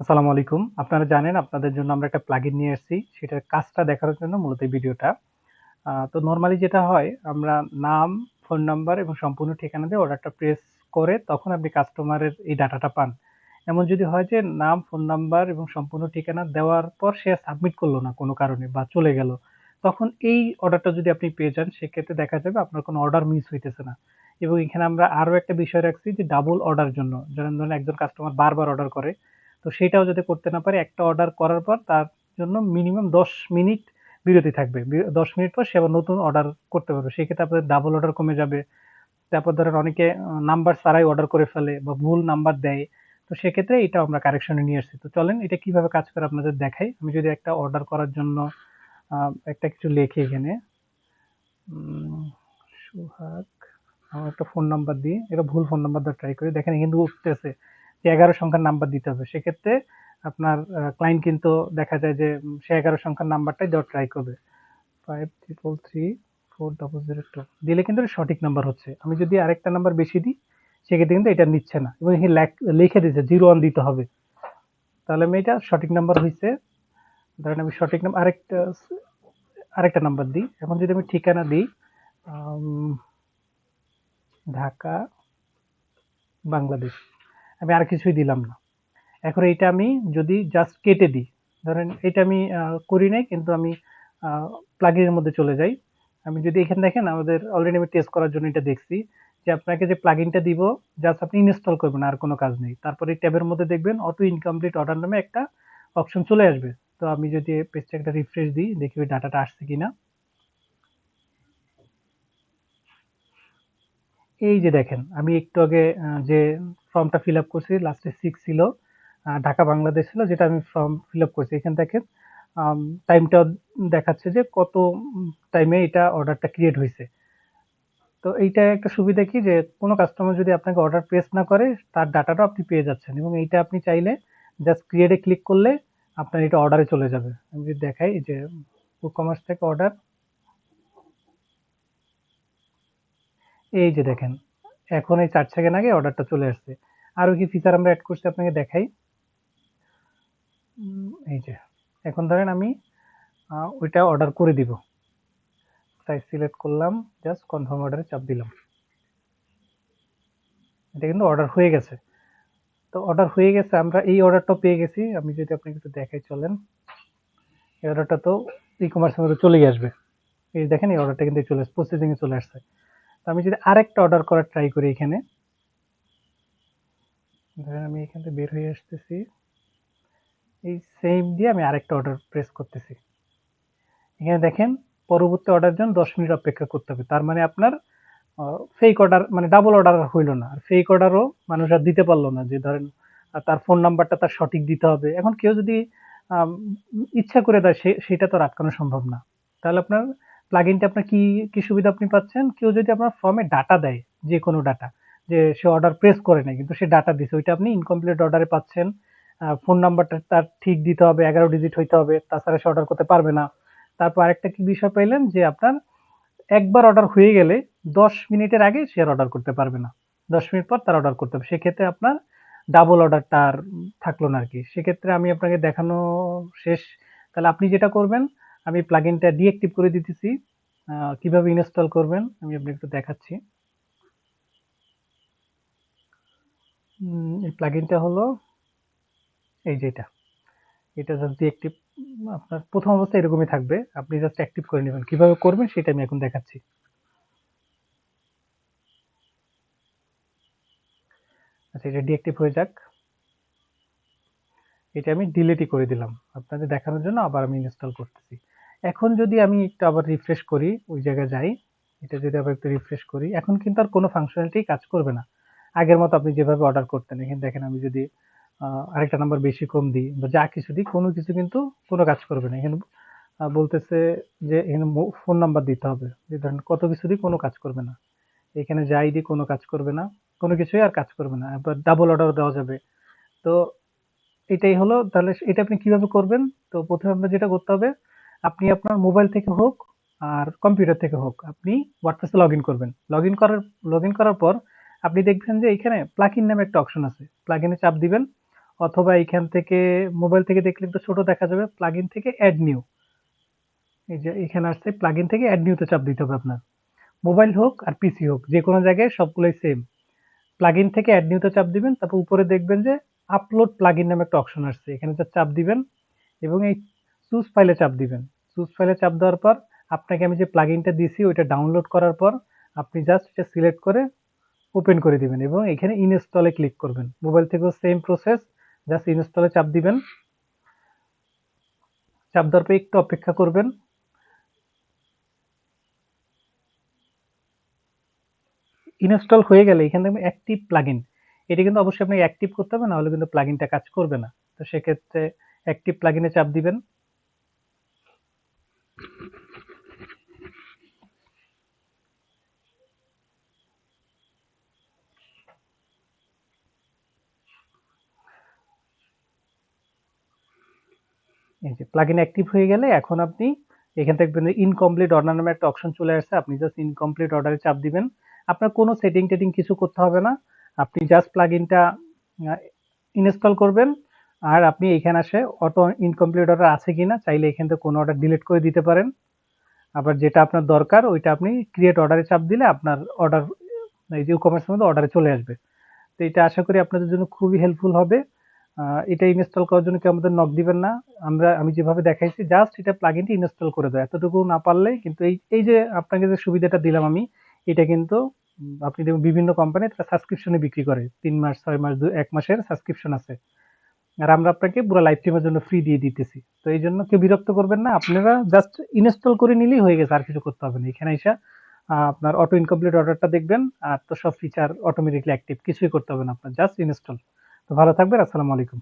আসসালামু আলাইকুম। আপনারা জানেন, আপনাদের জন্য আমরা একটা প্লাগইন নিয়ে এসেছি। সেটার কাজটা দেখানোর জন্য মূলত এই ভিডিওটা। তো নর্মালি যেটা হয়, আমরা নাম ফোন নাম্বার এবং সম্পূর্ণ ঠিকানা দিয়ে অর্ডারটা প্রেস করে তখন আপনি কাস্টমারের এই ডাটাটা পান। এমন যদি হয় যে নাম ফোন নাম্বার এবং সম্পূর্ণ ঠিকানা দেওয়ার পর সে সাবমিট করল না কোনো কারণে বা চলে গেল, তখন এই অর্ডারটা যদি আপনি পেয়ে যান, সেক্ষেত্রে দেখা যাবে আপনার কোনো অর্ডার মিস হইতেছে না। এবং এখানে আমরা আরও একটা বিষয় রাখছি যে ডাবল অর্ডার জন্য। যেমন ধরেন একজন কাস্টমার বারবার অর্ডার করে তো সেটাও যদি করতে না পারে, একটা অর্ডার করার পর তার জন্য মিনিমাম দশ মিনিট বিরতি থাকবে। দশ মিনিট পর সে আবার নতুন অর্ডার করতে পারবে। সেক্ষেত্রে আপনাদের ডাবল অর্ডার কমে যাবে। তারপর ধরেন অনেকে নাম্বার ছাড়াই অর্ডার করে ফেলে বা ভুল নাম্বার দেয়। তো সেক্ষেত্রে এটা আমরা কারেকশনে নিয়ে আসছি। তো চলেন, এটা কীভাবে কাজ করে আপনাদের দেখাই। আমি যদি একটা অর্ডার করার জন্য একটা কিছু লেখি এখানে। সুহাগ, আমার একটা ফোন নাম্বার দিই। এটা ভুল ফোন নাম্বার দিয়ে ট্রাই করি। দেখেন কিন্তু উঠতেছে। এগারো সংখ্যার নাম্বার দিতে হবে। সেক্ষেত্রে আপনার ক্লায়েন্ট কিন্তু দেখা যায় যে সে এগারো সংখ্যার নাম্বারটাই দেওয়ার ট্রাই করবে। Five triple three four double zero two দিলে কিন্তু সঠিক নাম্বার হচ্ছে। আমি যদি আরেকটা নাম্বার বেশি দিই, সেক্ষেত্রে কিন্তু এটা নিচ্ছে না। এবং লিখে দিচ্ছে জিরো ওয়ান দিতে হবে। তাহলে আমি এটা সঠিক নাম্বার হয়েছে ধরেন আমি সঠিক নাম্বার আরেকটা আরেকটা নাম্বার দিই। এখন যদি আমি ঠিকানা দিই ঢাকা, বাংলাদেশ। আমি আর কিছুই দিলাম না। এখন এটা আমি যদি জাস্ট কেটে দিই, ধরেন এটা আমি করি নাই, কিন্তু আমি প্লাগিনের মধ্যে চলে যাই। আমি যদি এখানে দেখেন, আমাদের অলরেডি আমি টেস্ট করার জন্য এটা দেখছি যে আপনাকে যে প্লাগইনটা দিব জাস্ট আপনি ইনস্টল করবেন, আর কোনো কাজ নেই। তারপরে ট্যাবের মধ্যে দেখবেন অটো ইনকমপ্লিট অর্ডার নামে একটা অপশন চলে আসবে। তো আমি যদি পেজটা একটা রিফ্রেশ দিই, দেখি ওই ডাটাটা আসছে কিনা। এই যে দেখেন, আমি একটু আগে যে ফর্মটা ফিল আপ করছি লাস্টে সিক্স ছিল ঢাকা বাংলাদেশ ছিল, যেটা আমি ফর্ম ফিল আপ করছি এখান থেকে। টাইমটা দেখাচ্ছে যে কত টাইমে এটা অর্ডারটা ক্রিয়েট হয়েছে। তো এইটা একটা সুবিধা কি যে কোনো কাস্টমার যদি আপনাকে অর্ডার প্রেস না করে, তার ডাটাটা আপনি পেয়ে যাচ্ছেন এবং এইটা আপনি চাইলে জাস্ট ক্রিয়েটে ক্লিক করলে আপনার এটা অর্ডারে চলে যাবে। আমি যদি দেখাই যে কমার্স থেকে অর্ডার এই যে দেখেন এখন এই চার সেকেন্ড আগে অর্ডারটা চলে আসছে। আরও কি ফিচার আমরা অ্যাড করছি আপনাকে দেখাই। এই যে, এখন ধরেন আমি ওইটা অর্ডার করে দিব। সাইজ সিলেক্ট করলাম জাস্ট কনফার্ম অর্ডারে চাপ দিলাম। এটা কিন্তু অর্ডার হয়ে গেছে। তো অর্ডার হয়ে গেছে, আমরা এই অর্ডারটা পেয়ে গেছি। আমি যদি আপনাকে একটু দেখাই চলেন। এই অর্ডারটা তো ই কমার্সের মধ্যে চলেই আসবে। এই দেখেন, এই অর্ডারটা কিন্তু চলে প্রসেসিং প্রসেসিংয়ে চলে আসছে। আমি যদি আরেকটা অর্ডার করার ট্রাই করি এখানে। ধরেন আমি এখান থেকে বের হয়ে আসতেছি। এই সেম দিয়ে আমি আরেকটা অর্ডার প্রেস করতেছি। এখানে দেখেন, পরবর্তী অর্ডার জন্য দশ মিনিট অপেক্ষা করতে হবে। তার মানে আপনার ফেক অর্ডার মানে ডাবল অর্ডার হইল না। আর ফেক অর্ডারও মানুষ আর দিতে পারল না যে ধরেন তার ফোন নাম্বারটা তার সঠিক দিতে হবে। এখন কেউ যদি ইচ্ছা করে দেয় সেটা তো আটকানো সম্ভব না। তাহলে আপনার প্লাগইনটা আপনার কি কি সুবিধা আপনি পাচ্ছেন? কেউ যদি আপনার ফর্মে ডাটা দেয় যে কোনো ডাটা যে সে অর্ডার প্রেস করে নাই কিন্তু সে ডাটা দিছে, ওইটা আপনি ইনকমপ্লিট অর্ডারে পাচ্ছেন। ফোন নাম্বারটা তার ঠিক দিতে হবে, এগারো ডিজিট হইতে হবে, তাছাড়া সে অর্ডার করতে পারবে না। তারপর আরেকটা কি বিষয় পাইলেন, যে আপনার একবার অর্ডার হয়ে গেলে দশ মিনিটের আগে সে আর অর্ডার করতে পারবে না। দশ মিনিট পর তার অর্ডার করতে হবে। সেক্ষেত্রে আপনার ডাবল অর্ডারটা আর থাকল না আর কি। সেক্ষেত্রে আমি আপনাকে দেখানো শেষ। তাহলে আপনি যেটা করবেন আমি প্লাগইনটা ডিঅ্যাক্টিভ করে দিতেছি। কীভাবে ইনস্টল করবেন আমি আপনাকে একটু দেখাচ্ছি। এই প্লাগইনটা হলো এই যে এটা। এটা জাস্ট ডিঅ্যাক্টিভ আপনার প্রথম অবস্থা এরকমই থাকবে। আপনি জাস্ট অ্যাক্টিভ করে নেবেন। কীভাবে করবেন সেটা আমি এখন দেখাচ্ছি। আচ্ছা এটা ডিঅ্যাক্টিভ হয়ে যাক। এটা আমি ডিলেটই করে দিলাম। আপনাদের দেখানোর জন্য আবার আমি ইনস্টল করতেছি। এখন যদি আমি একটু আবার রিফ্রেশ করি, ওই জায়গায় যাই, এটা যদি আবার একটু রিফ্রেশ করি, এখন কিন্তু আর কোনো ফাংশনালিটি কাজ করবে না। আগের মতো আপনি যেভাবে অর্ডার করতেন, এখানে দেখেন আমি যদি আরেকটা নাম্বার বেশি কম দিই, বা যা কিছু দিই, কোনো কিছু কিন্তু কোনো কাজ করবে না। এখানে বলতেছে যে, এখানে ফোন নাম্বার দিতে হবে। যে ধরেন কত কিছু দিই, কোনো কাজ করবে না। এখানে যাই দিই, কোনো কাজ করবে না। কোনো কিছুই আর কাজ করবে না। এবার ডাবল অর্ডার দেওয়া যাবে। তো, এটাই হলো, তাহলে এটা আপনি কীভাবে করবেন? তো প্রথমে আপনার যেটা করতে হবে আপনি আপনার মোবাইল থেকে হোক আর কম্পিউটার থেকে হোক, আপনি হোয়াটসঅ্যাপে লগ ইন করবেন। লগ ইন করার লগ ইন করার পর আপনি দেখবেন যে এখানে প্লাগইন নামে একটা অপশন আছে। প্লাগইনে চাপ দিবেন, অথবা এইখান থেকে মোবাইল থেকে দেখলে একটু ছোট দেখা যাবে প্লাগইন থেকে অ্যাড নিউ এই যে এখানে আসছে প্লাগইন থেকে অ্যাড নিউতে চাপ দিতে হবে আপনার। মোবাইল হোক আর পিসি হোক, যে কোনো জায়গায় সবগুলোই সেম প্লাগইন থেকে অ্যাড নিউতে চাপ দিবেন, তারপর উপরে দেখবেন যে আপলোড প্লাগইন নামে একটা অপশন আসছে। এখানে চাপ দিবেন এবং এই চুজ ফাইলে চাপ দিবেন। চুজ ফাইলে চাপ দেওয়ার পর, আপনাকে আমি যে প্লাগইনটা দিছি ওইটা ডাউনলোড করার পর আপনি জাস্ট এটা সিলেক্ট করে ওপেন করে দিবেন এবং এখানে ইনস্টলে ক্লিক করবেন। মোবাইল থেকেও সেম প্রসেস জাস্ট ইনস্টলে চাপ দিবেন। চাপ দেওয়ার পর একটু অপেক্ষা করবেন। ইনস্টল হয়ে গেলে এখানে দেখবেন অ্যাক্টিভ প্লাগইন এটা কিন্তু অবশ্যই আপনি অ্যাক্টিভ করতে হবে না হলে কিন্তু প্লাগইনটা কাজ করবে না। তো সেক্ষেত্রে অ্যাক্টিভ প্লাগইনে চাপ দিবেন। এই যে প্লাগইন অ্যাক্টিভ হয়ে গেলে এখন আপনি এখান থেকে ইনকমপ্লিট অর্ডার নামে একটা অপশন চলে আসছে। আপনি জাস্ট ইনকমপ্লিট অর্ডারে চাপ দিবেন। আপনার কোনো সেটিং টেটিং কিছু করতে হবে না। আপনি জাস্ট প্লাগইনটা ইনস্টল করবেন। আর আপনি এখানে আসে অটো ইনকমপ্লিট অর্ডার আছে কিনা, চাইলে এখান থেকে কোনো অর্ডার ডিলিট করে দিতে পারেন। আবার যেটা আপনার দরকার, ওইটা আপনি ক্রিয়েট অর্ডারে চাপ দিলে আপনার অর্ডার এই যে কমার্সের মধ্যে অর্ডারে চলে আসবে। তো এটা আশা করি আপনাদের জন্য খুবই হেল্পফুল হবে। এটা ইনস্টল করার জন্য কেউ আমাদের নক দিবেন না। আমরা, আমি যেভাবে দেখাইছি জাস্ট এটা প্লাগইনটি ইনস্টল করে দেয় এতটুকু না পারলে কিন্তু এই এই যে আপনাকে যে সুবিধাটা দিলাম আমি, এটা কিন্তু আপনি দেখুন বিভিন্ন কোম্পানি তারা সাবস্ক্রিপশনে বিক্রি করে। তিন মাস, ছয় মাস, দু, এক মাসের সাবস্ক্রিপশন আছে। আর আমরা আপনাকে পুরো লাইফ টাইমের জন্য ফ্রি দিয়ে দিতেছি। তো এই জন্য কেউ বিরক্ত করবেন না, আপনারা জাস্ট ইনস্টল করে নিলেই হয়ে গেছে, আর কিছু করতে হবে না। এখানে এসে আপনার অটো ইনকমপ্লিট অর্ডারটা দেখবেন, আর তো সব ফিচার অটোমেটিকলি অ্যাক্টিভ কিছুই করতে হবে না আপনার জাস্ট ইনস্টল তো ভালো থাকবেন, আসসালামু আলাইকুম।